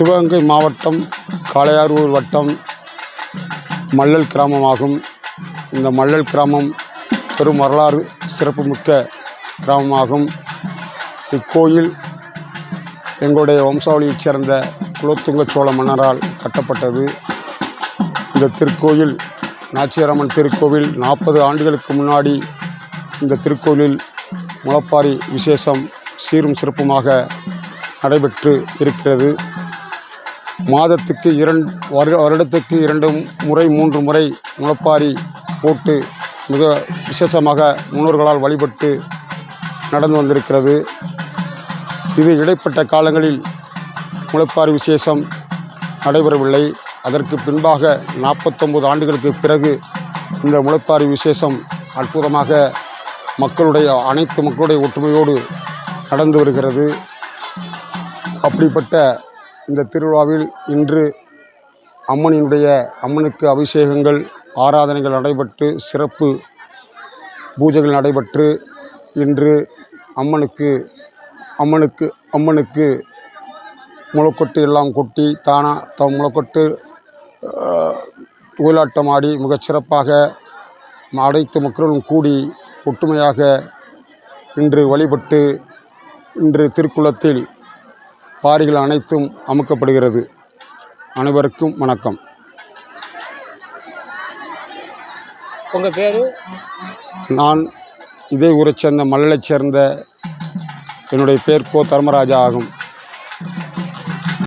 சிவகங்கை மாவட்டம் காளையாரூர் வட்டம் மல்லல் கிராமமாகும். இந்த மல்லல் கிராமம் பெரும் வரலாறு சிறப்புமிக்க கிராமமாகும். இக்கோயில் எங்களுடைய வம்சாவளியைச் சேர்ந்த குலோத்துங்க சோழ மன்னரால் கட்டப்பட்டது. இந்த திருக்கோயில் நாச்சியாரம்மன் திருக்கோவில் நாற்பது ஆண்டுகளுக்கு முன்னாடி இந்த திருக்கோயிலில் முளப்பாரி விசேஷம் சீரும் சிறப்புமாக நடைபெற்று இருக்கிறது. மாதத்துக்கு இரண்டு வருட வருடத்துக்கு இரண்டு முறை மூன்று முறை முளப்பாரி போட்டு மிக விசேஷமாக முன்னோர்களால் வழிபட்டு நடந்து வந்திருக்கிறது. இது இடைப்பட்ட காலங்களில் முளைப்பாரி விசேஷம் நடைபெறவில்லை. அதற்கு பின்பாக நாற்பத்தொம்பது ஆண்டுகளுக்கு பிறகு இந்த முளைப்பாரி விசேஷம் அற்புதமாக மக்களுடைய அனைத்து மக்களுடைய ஒற்றுமையோடு நடந்து வருகிறது. அப்படிப்பட்ட இந்த திருவிழாவில் இன்று அம்மனினுடைய அம்மனுக்கு அபிஷேகங்கள் ஆராதனைகள் நடைபெற்று சிறப்பு பூஜைகள் நடைபெற்று இன்று அம்மனுக்கு அம்மனுக்கு அம்மனுக்கு முளைக்கொட்டு எல்லாம் கொட்டி தானா த முளைக்கொட்டு ஒயிலாட்டம் ஆடி மிகச்சிறப்பாக அனைத்து மக்களும் கூடி ஒற்றுமையாக இன்று வழிபட்டு இன்று திருக்குளத்தில் பாரிகள் அனைத்தும் அமுக்கப்படுகிறது. அனைவருக்கும் வணக்கம். உங்கள் பேர்? நான் இதே ஊரைச் சேர்ந்த மல்லலைச் சேர்ந்த என்னுடைய பேர் கோ தர்மராஜா ஆகும்.